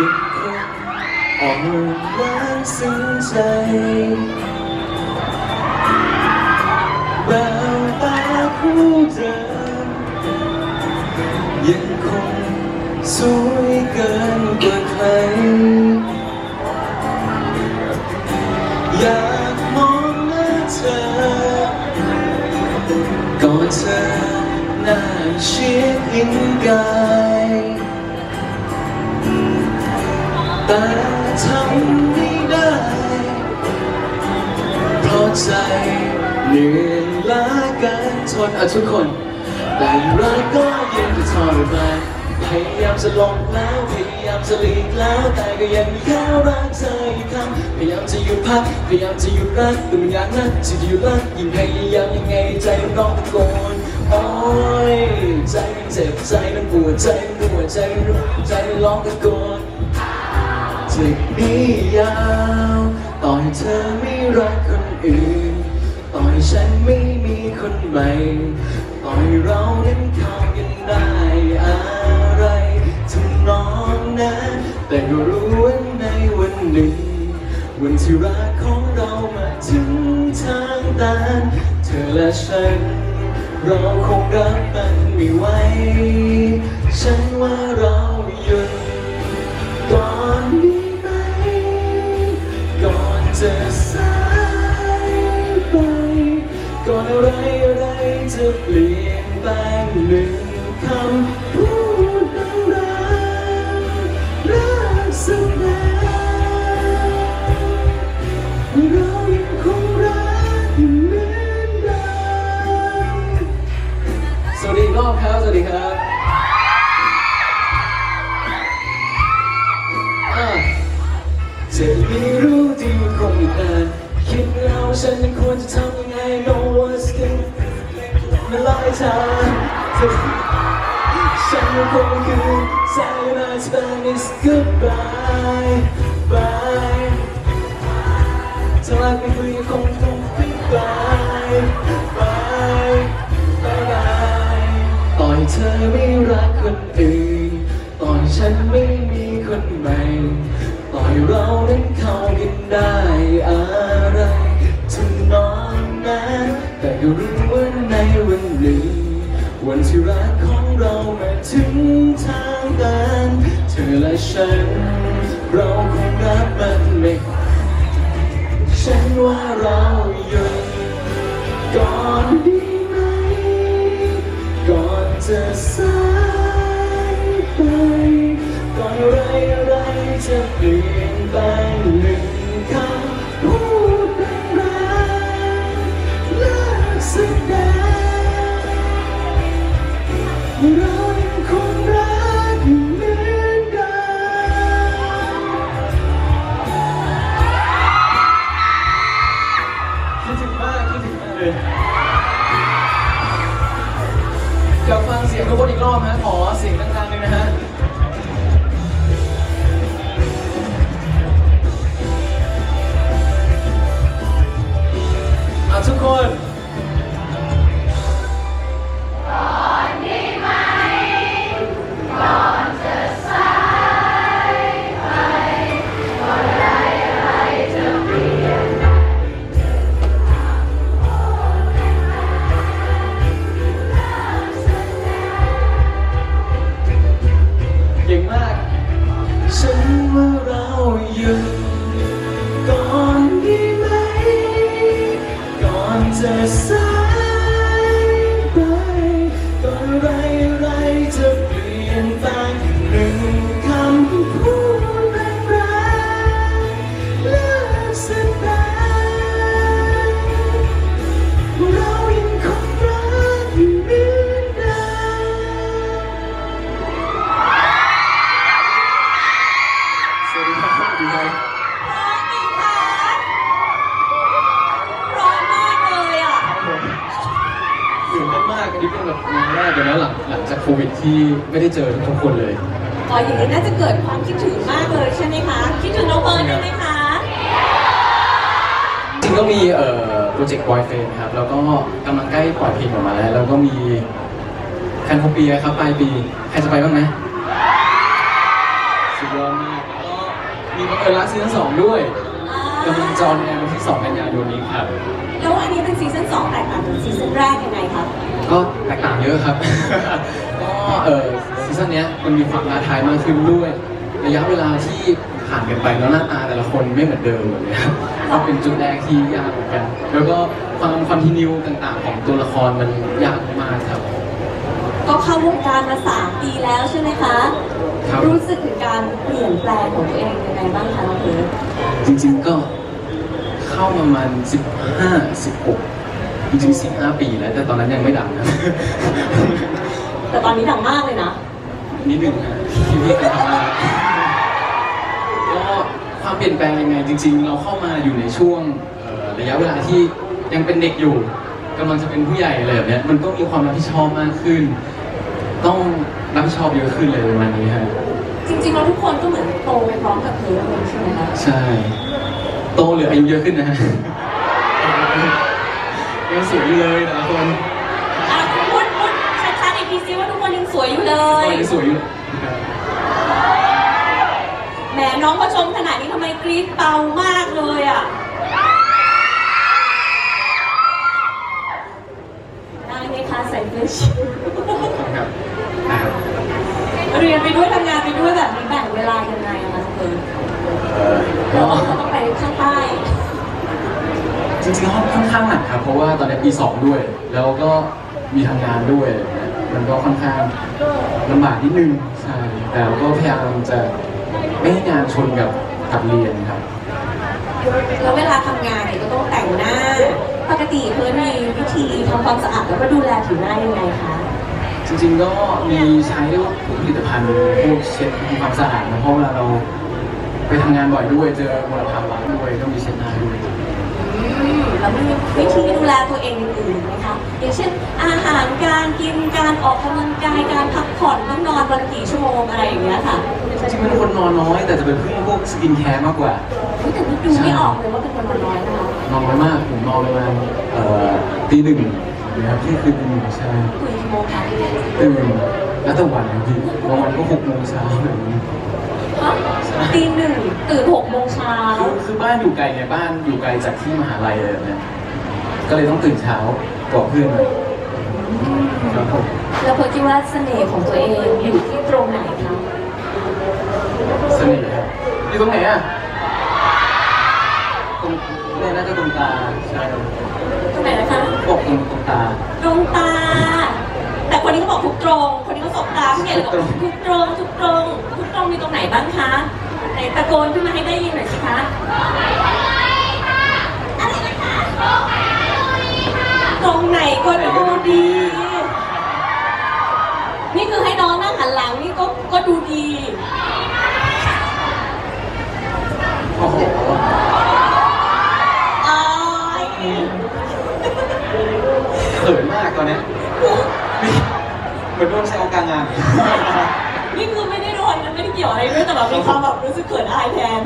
ยังคงอ่อนหวานซึ้งใจแววตาคู่เดิมยังคงสวยเกินกว่าใคร อยากมองหน้าเธอก่อนเธอหน้าเชียดยิ่งกา เหนื่อยล้าการทนอะทุกคน แต่รักก็ยังจะทรมานพยายามจะลงแล้วพยายามจะหลีกแล้ว แต่ก็ยังมีแค่รักเธออีกครั้งพยายามจะหยุดพักพยายามจะหยุดรักแต่มันอยากนักที่จะหยุดรักยิ่งพยายามยังไงใจมันร้องตะโกนโอ้ยใจมันเจ็บใจมันปวดใจมันปวดใจมันรู้ใจมันร้องตะโกนจะนี้ยาวต่อให้เธอไม่รักคนอื่น ฉันไม่มีคนใหม่ต่อให้เรานั้นเข้ากันได้อะไรทำนองนั้นแต่ก็รู้ว่าในวันหนึ่ง วันที่รักของเรามาถึงทางตันเธอและฉัน เราคงรับมันไม่ไหวฉันว่าเราหยุด ยน เราหยุดก่อนดีไหม ก่อนจะสายไป ก่อนอะไรอะไรจะเปลี่ยน ฟังเสียงทุกคนอีกรอบฮะขอเสียงดังๆเลยนะฮะ เก่งมาก แรกเลยนะหลังหลังจากโควิดที่ไม่ได้เจอทุกคนเลยอ๋ออย่างนี้น่าจะเกิดความคิดถึงมากเลยใช่ไหมคะ คิดถึงน้องเบิร์ดด้วยไหมคะ จริงก็มีเอ่อโปรเจกต์บอยเฟนครับ แล้วก็กำลังใกล้ปล่อยเพลงออกมาแล้ว แล้วก็มีแคนโคเปียครับปลายปี ใครจะไปบ้างไหมสุดยอดมากแล้วก็มีบังเอิญรักซีซั่นสองด้วยกำลังจอนแอร์วันที่ 2 กันยายนนี้ครับ แล้วอันนี้เป็นซีซั่นสองแตกต่างจากซีซั่นแรกยังไงครับก็แตกต่างเยอะครับ ก็เออซีซั่นเนี้ยมันมีความท้าทายมากขึ้นด้วย ระยะเวลาที่ผ่านกันไปแล้วหน้าตาแต่ละคนไม่เหมือนเดิมเลยครับก็เป็นจุดแรกที่ยากเหมือนกัน แล้วก็ความคอนติเนียต่างๆ ของตัวละครมันยากมากครับ ก็เข้าวงการมาสามปีแล้วใช่ไหมคะครับ รู้สึกถึงการเปลี่ยนแปลงของตัวเองยังไงบ้างคะน้องเพิร์ดจริงๆก็ เข้าประมาณ15 16จริงๆ15 ปีแล้ว แต่ตอนนั้นยังไม่ดังนะ แต่ตอนนี้ดังมากเลยนะ นิดหนึ่งนะที่พี่เคยทำมาก็ความเปลี่ยนแปลงยังไง จริง ๆ เราเข้ามาอยู่ในช่วงเอ่อระยะเวลาที่ยังเป็นเด็กอยู่กำลังจะเป็นผู้ใหญ่อะไรแบบเนี้ยมันก็มีความรับผิดชอบมากขึ้น ต้องรับผิดชอบเยอะขึ้นเลยประมาณนี้ครับจริงๆเราทุกคนก็เหมือนโตไปพร้อมกับเพิร์ดเลยใช่ไหมคะ ใช่ โตหรืออายุเยอะขึ้นนะฮะยังสวยอยู่เลยแต่ละคนอะพูดพูดชัดๆอีกทีซิว่าทุกคนยังสวยอยู่เลก็ย ยังสวยอยู่ครับแหมน้องมาชมขนาดนี้ทำไมกรี๊ดเบามากเลยอะ ได้ไหมคะใส่เสื้อชิว ครับนะครับ เรียนไปด้วยทำงานไปด้วยแบบนี้แบ่งเวลายังไงอะคะเพิร์ด เอ่อ เรา ก็ ต้องไปข้างใต้ จริงๆห้องค่อนข้างหนักครับ เพราะว่าตอนนี้ปีสองด้วย แล้วก็มีทำงานด้วยมันก็ค่อนข้างลำบากนิดนึงใช่แต่เราก็พยายามจะไม่ให้งานชนกับกับเรียนครับ แล้วเวลาทำงานเนี่ยก็ต้องแต่งหน้า ปกติเพิร์ดมีวิธีทำความสะอาดแล้วก็ดูแลผิวหน้ายังไงคะจริงๆก็มีใช้พวกผลิตภัณฑ์พวกเช็ดทำความสะอาดนะเพราะเวลาเราไปทำงานบ่อยด้วยเจอมลภาวะด้วยต้องมีเช็ดหน้าด้วยอืม แล้วมีวิธีดูแลตัวเองอื่นๆไหมคะอย่างเช่น อาหารการกินการออกกำลังกายการพักผ่อนต้องนอนวันละกี่ชั่วโมงอะไรอย่างเงี้ยค่ะจริงๆเป็นคนนอนน้อย แต่จะเป็นพึ่งพวกสกินแคร์มากกว่า อุ๊ยแต่นี่ดูไม่ออกเลยว่าเป็นคนนอนน้อยนะคะนอนน้อยมากผมนอนประมาณเอ่อตีหนึ่งนะครับที่คือตีหนึ่งใช่ตื่นกี่โมงคะตื่นแล้วแต่วันนะพี่บางวันก็หกโมงเช้าแบบนี้ฮะ ตีหนึ่งตื่นหกโมงเช้าคือคือบ้านอยู่ไกลไงบ้านอยู่ไกลจากที่มหาลัยเลยแบบเนี้ยก็เลยต้องตื่นเช้ากว่าเพื่อนหน่อยครับผมแล้วเพิร์ดคิดว่าเสน่ห์ของตัวเองอยู่ที่ตรงไหนคะเสน่ห์ครับอยู่ตรงไหนอะตรงเนี่ยน่าจะตรงตาใช่ครับตรงไหนนะคะบอกตรงตรงตาตรงตา แต่คนนี้เขาบอกทุกตรง คนนี้เขาสบตาพี่เนี่ยบอกทุกตรงทุกตรงทุกตรงมีตรงไหนบ้างคะไหน ตะโกนขึ้นมาให้ได้ยินหน่อยสิคะอะไรนะคะตรงไหนก็ดูดี นี่คือให้น้องนั่งหันหลังนี่ก็ก็ดูดี โอ้โหอายเขินมากตอนเนี้ยเหมือนโดนแซวกลางงาน นี่คือไม่ เกี่ยวอะไรด้วยแต่แบบมีความแบบรู้สึกเขินอายแทน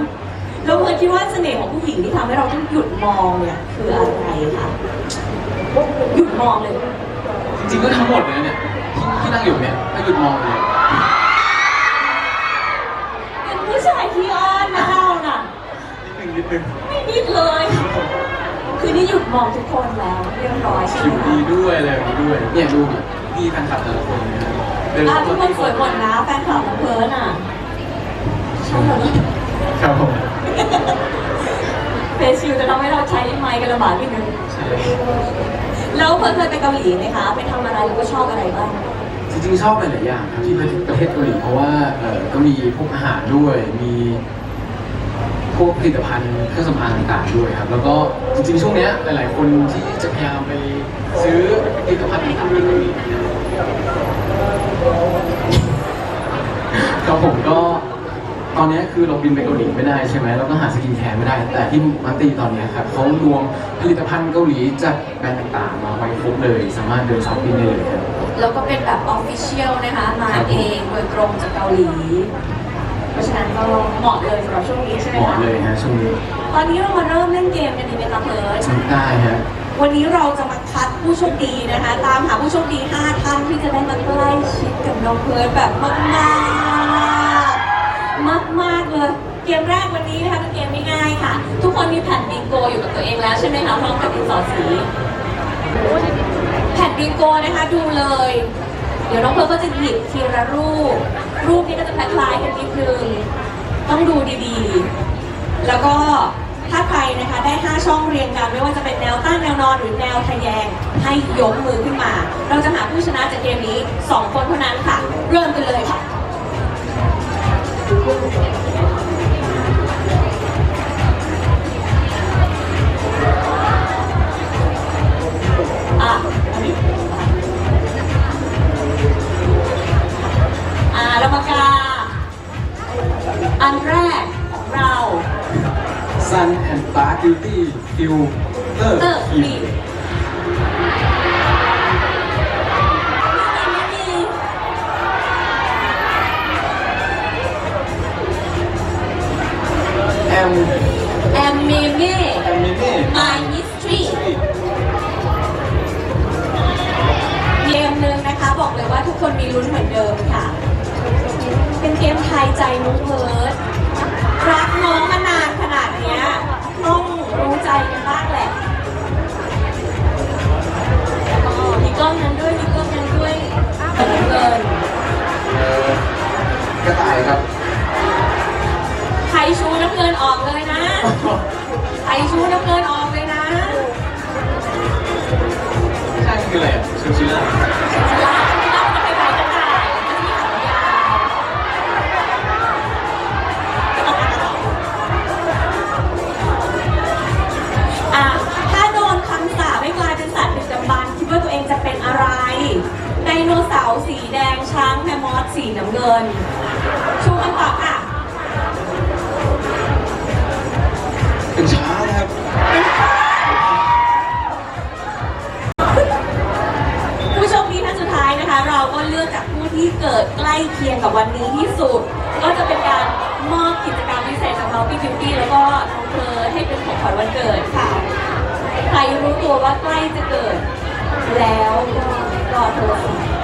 แล้วเพื่อนคิดว่าเสน่ห์ของผู้หญิงที่ทำให้เราต้องหยุดมองเนี่ยคืออะไรคะหยุดมองเลย จริงๆก็ทั้งหมดเลยนะเนี่ยที่ที่นั่งอยู่เนี่ยถ้าหยุดมองเลยเป็นผู้ชายที่อ้อนนะเราน่ะ นิดนึงนิดนึงไม่นิดเลย คือนี่หยุดมองทุกคนแล้วเรียบร้อยใช่ไหผิมวคะดีด้วยอะไรแบบนี้ด้วย เนี่ยดูดิพี่แฟนคลับแต่ละคนเนี่ยนะเดินอะเข้าทุกคนสวยหมดนะแฟนคลับของเพิร์นอะชอบเหรอ ครับผมเฟซชิลจะทำให้เราใช้ไมค์กันลำบากนิดนึงใช่แล้วเพิร์นเคยไปเกาหลีไหมคะไปทำอะไรแล้วก็ชอบอะไรบ้างจริงๆชอบหลายๆอย่างครับที่ประเทศเกาหลีเพราะว่าเออก็มีพวกอาหารด้วยมีพวกผลิตภัณฑ์เครื่องสำอางต่างๆด้วยครับ แล้วก็จริงๆช่วงเนี้ยหลายๆคนที่จะพยายามไปซื้อผลิตภัณฑ์ต่างๆที่เกาหลีครับผมก็ ตอนเนี้ยคือเราบินไปเกาหลีไม่ได้ใช่ไหมเราก็หาสกินแคร์ไม่ได้ แต่ที่มัตตีตอนเนี้ยครับเขารวมผลิตภัณฑ์เกาหลีจากแบรนด์ต่างๆ มาไว้ครบเลยสามารถเดินช้อปปิ้งได้เลยครับแล้วก็เป็นแบบออฟฟิเชียลนะคะมาเองโดยตรงจากเกาหลี เพราะฉะนั้นก็เหมาะเลยสำหรับช่วงนี้ใช่ไหมเหมาะคะเลยฮะช่วงนี้ตอนนี้เรามาเริ่มเล่นเกมกันดีไหมคะเพิร์ดทำได้ฮะ วันนี้เราจะมาคัดผู้โชคดีนะคะ ตามหาผู้โชคดี 5 ท่านที่จะได้มาใกล้น้องเพิร์ดแบบมากมาก มากมากๆเลย เกมแรกวันนี้นะคะเป็นเกมไม่ง่ายค่ะ ทุกคนมีแผ่นบิงโกอยู่กับตัวเองแล้วใช่ไหมคะพร้อมกับดินสอสี แผ่นบิงโกนะคะดูเลย เดี๋ยวน้องเพิร์ลก็จะหยิบทีละรูป รูปนี้ก็จะคล้ายๆกันนิดนึงต้องดูดีๆ แล้วก็ถ้าใครนะคะได้ 5 ช่องเรียงกันไม่ว่าจะเป็นแนวตั้งแนวนอนหรือแนวทะแยง ให้ยกมือขึ้นมา เราจะหาผู้ชนะจากเกมนี้ 2 คนเท่านั้นค่ะ เริ่มกันเลยค่ะ อันแรกของเรา Sun and Dark Beauty Filter Cream แต่ว่าทุกคนมีลุ้นเหมือนเดิมค่ะ เป็นเกมทายใจนุ้งเพิร์ดรักน้องมานานขนาดเนี้ยต้องรู้ใจกันบ้างแหละ สาร์สีแดงช้างแมมมอสสีน้ำเงิน ชูคำตอบค่ะ เป็นช้างนะครับผู้โชคดีท่านสุดท้ายนะคะ เราก็เลือกจากผู้ที่เกิดใกล้เคียงกับวันนี้ที่สุด ก็จะเป็นการมอบกิจกรรมพิเศษจากเราพี่บิวตี้แล้วก็น้องเพิร์ลให้เป็นของขวัญวันเกิดค่ะ ใครรู้ตัวว่าใกล้จะเกิด แล้วก็รอโทรศัพท์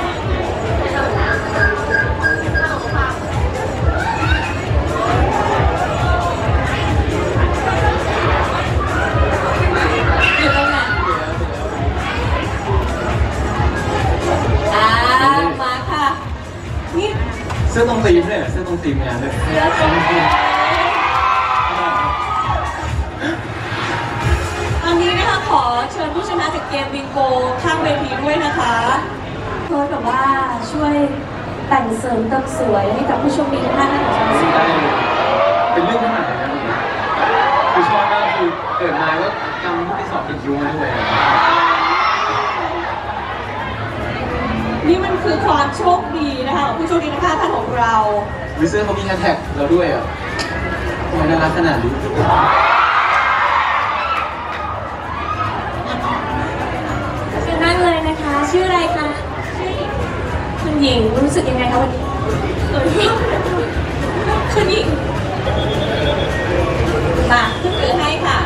สวยให้กับผู้โชมดีทุกท่านนะคะ ได้เลยเป็นเรื่องขนาดไหนนะคือชอบมากคือเกิดมาก็จำผู้ที่สอบติดยูมาด้วยอะนี่มันคือความโชคดีนะคะของผู้โชคดีนะคะท่านของเรา วิเซอร์เขามีแฮชแท็กเราด้วยอะทำไมน่ารักขนาดนี้เชิญนั่งเลยนะคะ ชื่ออะไรคะชื่อคุณหญิงรู้สึกยังไงคะวันนี้ คุณหญิงคุณหญิงมาขึ้นถือให้ค่ะ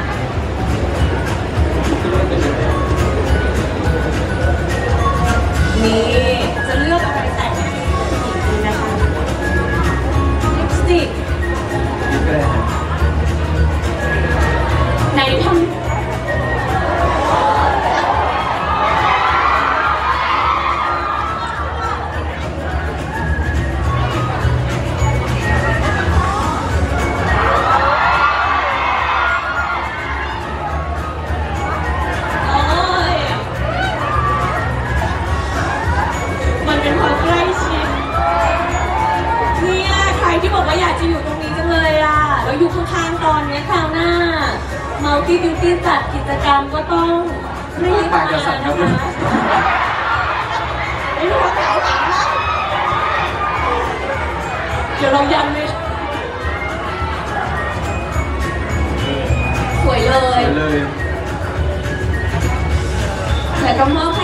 มัลติบิวตี้จัดกิจกรรมก็ต้องรีบมานะคะไม่รู้ว่าขายของนะเดี๋ยวเรายันเลยสวยเลยเดี๋ยวเลย แต่ก็มอบ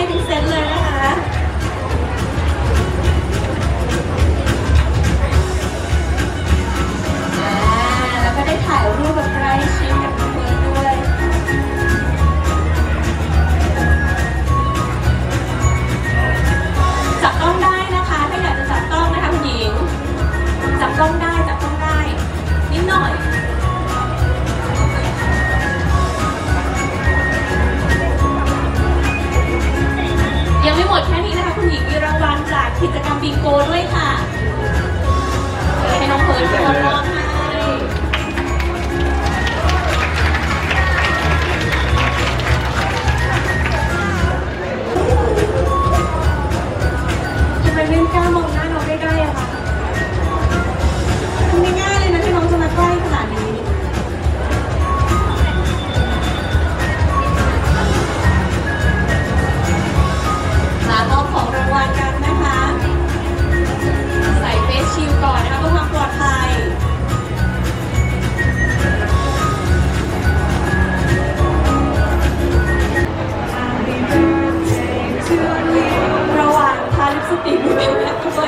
ด้ว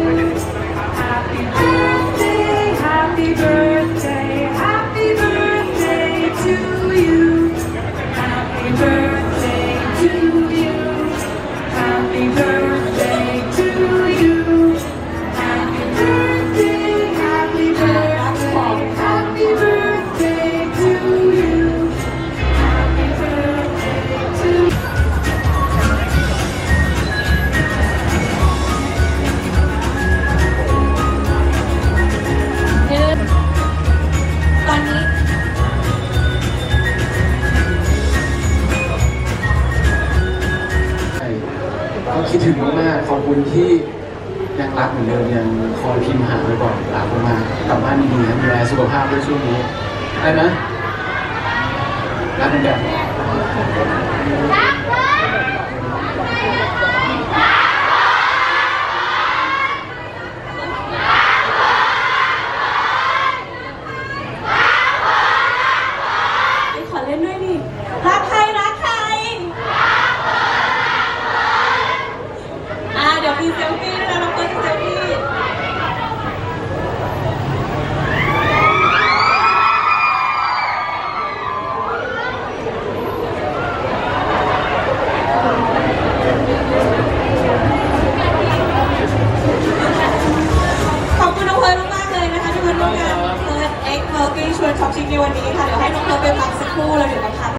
ย ได้ไหม